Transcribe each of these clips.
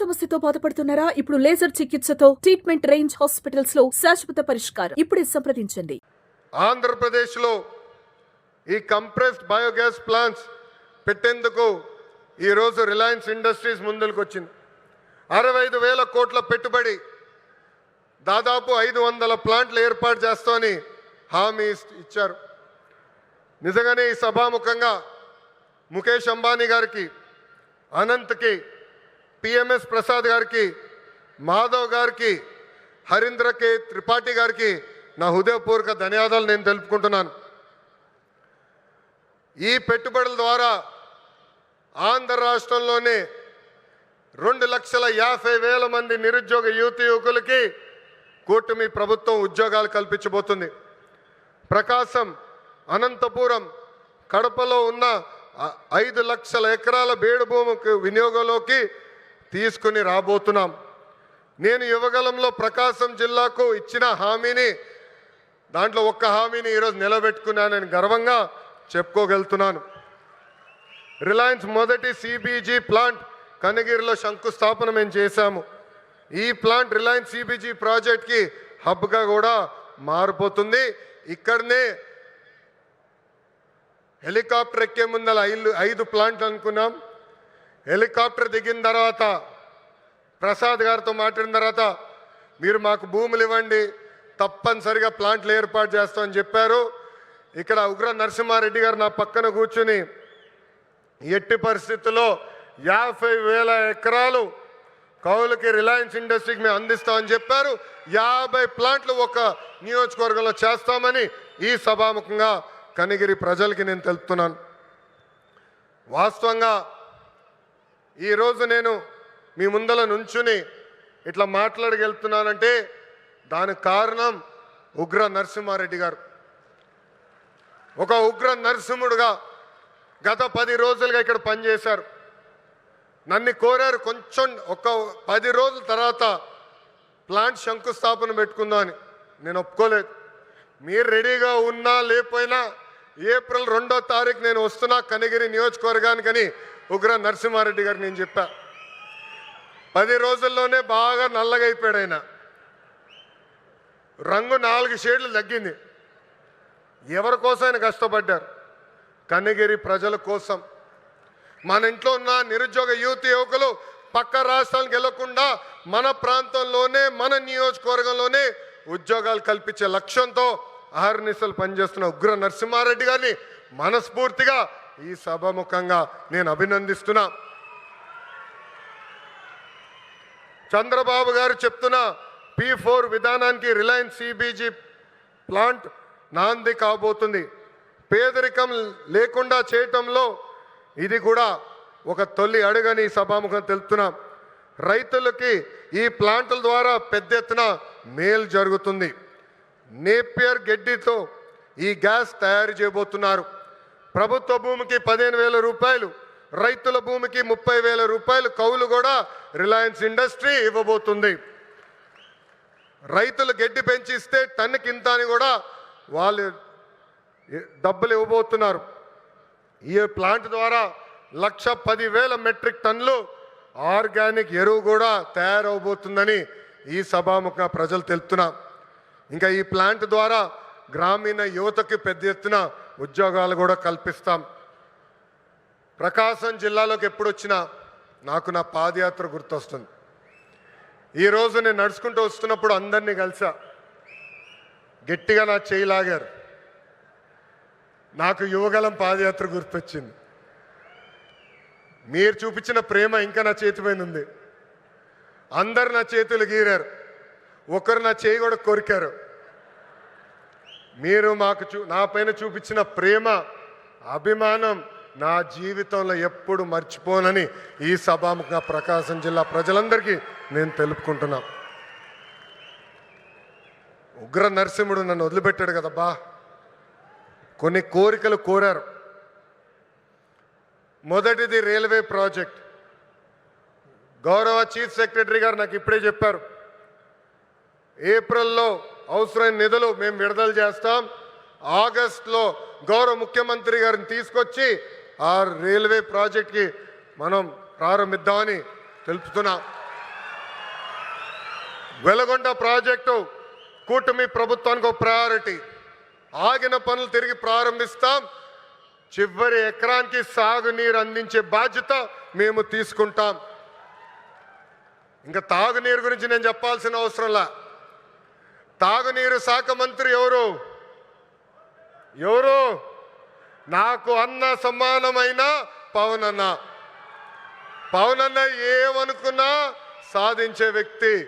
సమస్యతో బాధపడుతున్నారా? ఇప్పుడు లేజర్ చికిత్సతో ట్రీట్మెంట్ రేంజ్ హాస్పిటల్స్లో శాశ్వత పరిష్కారం ఇప్పుడే సంప్రదించండి. ఆంధ్రప్రదేశ్లో ఈ కంప్రెస్డ్ బయోగ్యాస్ ప్లాంట్స్ పెట్టేందుకు ఈరోజు రిలయన్స్ ఇండస్ట్రీస్ ముందుకు వచ్చింది అరవై ఐదు వేల కోట్ల పెట్టుబడి దాదాపు ఐదు వందల ప్లాంట్లు ఏర్పాటు చేస్తామని హామీ ఇచ్చారు. నిజంగానే ఈ సభాముఖంగా ముఖేష్ అంబానీ గారికి అనంత్కి పిఎంఎస్ ప్రసాద్ గారికి మాధవ్ గారికి హరీంద్ర కే త్రిపాఠి గారికి నా హృదయపూర్వక ధన్యవాదాలు నేను తెలుపుకుంటున్నాను. ఈ పెట్టుబడుల ద్వారా ఆంధ్ర రాష్ట్రంలోనే రెండు లక్షల యాభై వేల మంది నిరుద్యోగ యువతి యువకులకి కూటమి ప్రభుత్వం ఉద్యోగాలు కల్పించబోతుంది. ప్రకాశం అనంతపురం కడపలో ఉన్న ఐదు లక్షల ఎకరాల బీడు భూమికి వినియోగంలోకి తీసుకుని రాబోతున్నాం. నేను యువగలంలో ప్రకాశం జిల్లాకు ఇచ్చిన హామీని దాంట్లో ఒక్క హామీని ఈరోజు నిలబెట్టుకున్నానని గర్వంగా చెప్పుకోగలుగుతున్నాను. రిలయన్స్ మొదటి సిబిజీ ప్లాంట్ కనగిరిలో శంకుస్థాపన మేము చేశాము. ఈ ప్లాంట్ రిలయన్స్ సిబిజీ ప్రాజెక్ట్కి హబ్గా కూడా మారిపోతుంది. ఇక్కడనే హెలికాప్టర్ ఎక్కే ముందల ఐదు ఐదు ప్లాంట్లు అనుకున్నాం. హెలికాప్టర్ దిగిన తర్వాత ప్రసాద్ గారితో మాట్లాడిన తర్వాత మీరు మాకు భూములు ఇవ్వండి తప్పనిసరిగా ప్లాంట్లు ఏర్పాటు చేస్తామని చెప్పారు. ఇక్కడ ఉగ్ర నరసింహారెడ్డి గారు నా పక్కన కూర్చుని ఎట్టి పరిస్థితుల్లో యాభై వేల ఎకరాలు కౌలుకి రిలయన్స్ ఇండస్ట్రీకి మేము అందిస్తామని చెప్పారు. యాభై ప్లాంట్లు ఒక నియోజకవర్గంలో చేస్తామని ఈ సభాముఖంగా కనిగిరి ప్రజలకి నేను తెలుపుతున్నాను. వాస్తవంగా ఈరోజు నేను మీ ముందల నుంచుని ఇట్లా మాట్లాడగలుగుతున్నానంటే దానికి కారణం ఉగ్ర నరసింహారెడ్డి గారు. ఒక ఉగ్ర నరసింహుడుగా గత పది రోజులుగా ఇక్కడ పనిచేశారు. నన్ను కోరారు కొంచెం ఒక పది రోజుల తర్వాత ప్లాంట్ శంకుస్థాపన పెట్టుకుందామని నేను ఒప్పుకోలేదు. మీరు రెడీగా ఉన్నా లేకపోయినా ఏప్రిల్ రెండో తారీఖు నేను వస్తున్నా కనిగిరి నియోజకవర్గానికని ఉగ్ర నరసింహారెడ్డి గారు నేను చెప్పా. పది రోజుల్లోనే బాగా నల్లగా అయిపోయాడు ఆయన. రంగు నాలుగు షేడ్లు తగ్గింది. ఎవరి కోసం ఆయన కష్టపడ్డారు? కన్నగిరి ప్రజల కోసం. మన ఇంట్లో ఉన్న నిరుద్యోగ యువతి యువకులు పక్క రాష్ట్రాలకు వెళ్ళకుండా మన ప్రాంతంలోనే మన నియోజకవర్గంలోనే ఉద్యోగాలు కల్పించే లక్ష్యంతో అహర్నిశలు పనిచేస్తున్న ఉగ్ర నరసింహారెడ్డి గారిని మనస్ఫూర్తిగా ఈ సభాముఖంగా నేను అభినందిస్తున్నా. చంద్రబాబు గారు చెప్తున్న పి ఫోర్ విధానానికి రిలయన్స్ సిబిజీ ప్లాంట్ నాంది కాబోతుంది. పేదరికం లేకుండా చేయటంలో ఇది కూడా ఒక తొలి అడుగని సభాముఖం తెలుపుతున్నాం. రైతులకి ఈ ప్లాంట్ల ద్వారా పెద్ద ఎత్తున మేలు జరుగుతుంది. నేపియర్ గడ్డితో ఈ గ్యాస్ తయారు చేయబోతున్నారు. ప్రభుత్వ భూమికి పదిహేను వేల రూపాయలు రైతుల భూమికి ముప్పై వేల రూపాయలు కౌలు కూడా రిలయన్స్ ఇండస్ట్రీ ఇవ్వబోతుంది. రైతులు గడ్డి పెంచిస్తే టన్నుకి ఇంత అని కూడా వాళ్ళు డబ్బులు ఇవ్వబోతున్నారు. ఈ ప్లాంట్ ద్వారా లక్ష పదివేల మెట్రిక్ టన్నులు ఆర్గానిక్ ఎరువు కూడా తయారవబోతుందని ఈ సభాముఖ ప్రజలు తెలుపుతున్నా ఇంకా ఈ ప్లాంట్ ద్వారా గ్రామీణ యువతకి పెద్ద ఎత్తున ఉద్యోగాలు కూడా కల్పిస్తాం. ప్రకాశం జిల్లాలోకి ఎప్పుడు వచ్చినా నాకు నా పాదయాత్ర గుర్తొస్తుంది. ఈరోజు నేను నడుచుకుంటూ వస్తున్నప్పుడు అందరినీ కలిసా. గట్టిగా నా చేయి లాగారు. నాకు యువగలం పాదయాత్ర గుర్తొచ్చింది. మీరు చూపించిన ప్రేమ ఇంకా నా చేతి పైన ఉంది. అందరు నా చేతులు గీరారు. ఒకరు నా చేయి కూడా కోరికారు. మీరు మాకు చూ నా పైన చూపించిన ప్రేమ అభిమానం నా జీవితంలో ఎప్పుడు మర్చిపోనని ఈ సభాముఖంగా ప్రకాశం జిల్లా ప్రజలందరికీ నేను తెలుపుకుంటున్నా. ఉగ్ర నరసింహుడు నన్ను వదిలిపెట్టాడు కదబ్బా. కొన్ని కోరికలు కోరారు. మొదటిది రైల్వే ప్రాజెక్ట్. గౌరవ చీఫ్ సెక్రటరీ గారు నాకు ఇప్పుడే చెప్పారు. ఏప్రిల్లో అవసరమైన నిధులు మేము విడుదల చేస్తాం. ఆగస్ట్లో గౌరవ ముఖ్యమంత్రి గారిని తీసుకొచ్చి ఆ రైల్వే ప్రాజెక్ట్కి మనం ప్రారంభిద్దామని తెలుపుతున్నాం. వెలగొండ ప్రాజెక్టు కూటమి ప్రభుత్వానికి ఒక ప్రయారిటీ ఆగిన పనులు తిరిగి ప్రారంభిస్తాం. చివరి ఎకరానికి సాగునీరు అందించే బాధ్యత మేము తీసుకుంటాం. ఇంకా తాగునీరు గురించి నేను చెప్పాల్సిన అవసరంలా తాగునీరు శాఖ మంత్రి ఎవరు? ఎవరు? నాకు అన్న సమానమైన పవనన్న. పవనన్న ఏమనుకున్నా సాధించే వ్యక్తి.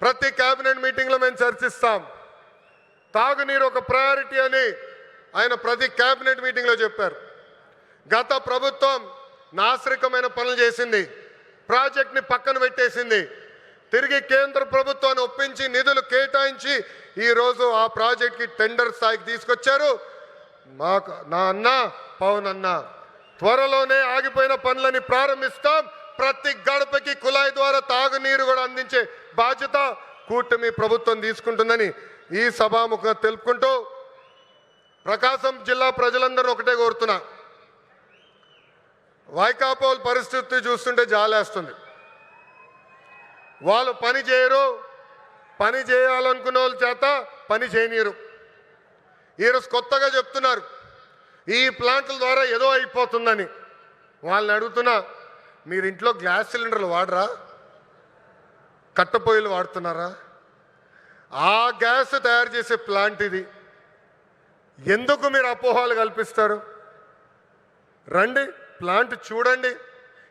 ప్రతి కేబినెట్ మీటింగ్లో మేము చర్చిస్తాం. తాగునీరు ఒక ప్రయారిటీ అని ఆయన ప్రతి కేబినెట్ మీటింగ్లో చెప్పారు. గత ప్రభుత్వం నాశరికమైన పనులు చేసింది. ప్రాజెక్ట్ని పక్కన పెట్టేసింది. తిరిగి కేంద్ర ప్రభుత్వాన్ని ఒప్పించి నిధులు కేటాయించి ఈరోజు ఆ ప్రాజెక్ట్కి టెండర్ స్థాయికి తీసుకొచ్చారు. మాకు నా అన్న పవన్ అన్న త్వరలోనే ఆగిపోయిన పనులని ప్రారంభిస్తాం. ప్రతి గడపకి కుళాయి ద్వారా తాగునీరు కూడా అందించే బాధ్యత కూటమి ప్రభుత్వం తీసుకుంటుందని ఈ సభాముఖంగా తెలుపుకుంటూ ప్రకాశం జిల్లా ప్రజలందరూ ఒకటే కోరుతున్నా. వైకాపోల్ పరిస్థితి చూస్తుంటే జాలేస్తుంది. వాళ్ళు పని చేయరు. పని చేయాలనుకున్న వాళ్ళ చేత పని చేయనీరు ఈరోజు కొత్తగా చెప్తున్నారు. ఈ ప్లాంట్ల ద్వారా ఏదో అయిపోతుందని. వాళ్ళని అడుగుతున్నా మీరు ఇంట్లో గ్యాస్ సిలిండర్లు వాడరా? కట్టెపొయ్యిలు వాడుతున్నారా? ఆ గ్యాస్ తయారు చేసే ప్లాంట్ ఇది. ఎందుకు మీరు అపోహలు కల్పిస్తారు? రండి ప్లాంట్ చూడండి.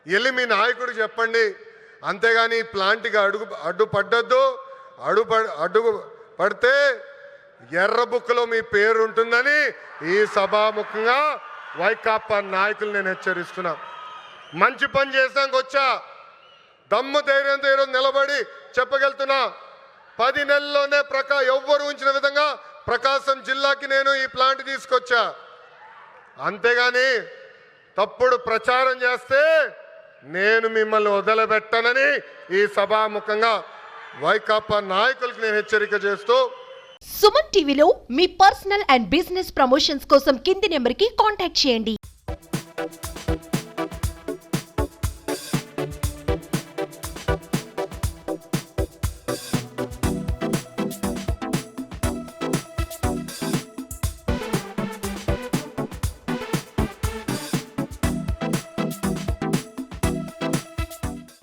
వెళ్ళి మీ నాయకుడు చెప్పండి. అంతేగాని ఈ ప్లాంట్కి అడుగు అడ్డు పడ్డద్దు అడుగు పడితే ఎర్ర బుక్లో మీ పేరు ఉంటుందని ఈ సభాముఖంగా వైకాపా నాయకులు నేను హెచ్చరిస్తున్నా. మంచి పని చేసాక వచ్చా. దమ్ము ధైర్యంతో ఈరోజు నిలబడి చెప్పగలుగుతున్నా. పది నెలల్లోనే ప్రకా ఎవ్వరు ఉంచిన విధంగా ప్రకాశం జిల్లాకి నేను ఈ ప్లాంట్ తీసుకొచ్చా. అంతేగాని తప్పుడు ప్రచారం చేస్తే నేను మిమ్మల్ని వదలబెట్టనని ఈ సభాముఖంగా వైకాపా నాయకులకు నేను హెచ్చరిక చేస్తూ సుమన్ టీవీలో మీ పర్సనల్ అండ్ బిజినెస్ ప్రమోషన్స్ కోసం కింది నెంబర్కి కాంటాక్ట్ చేయండి.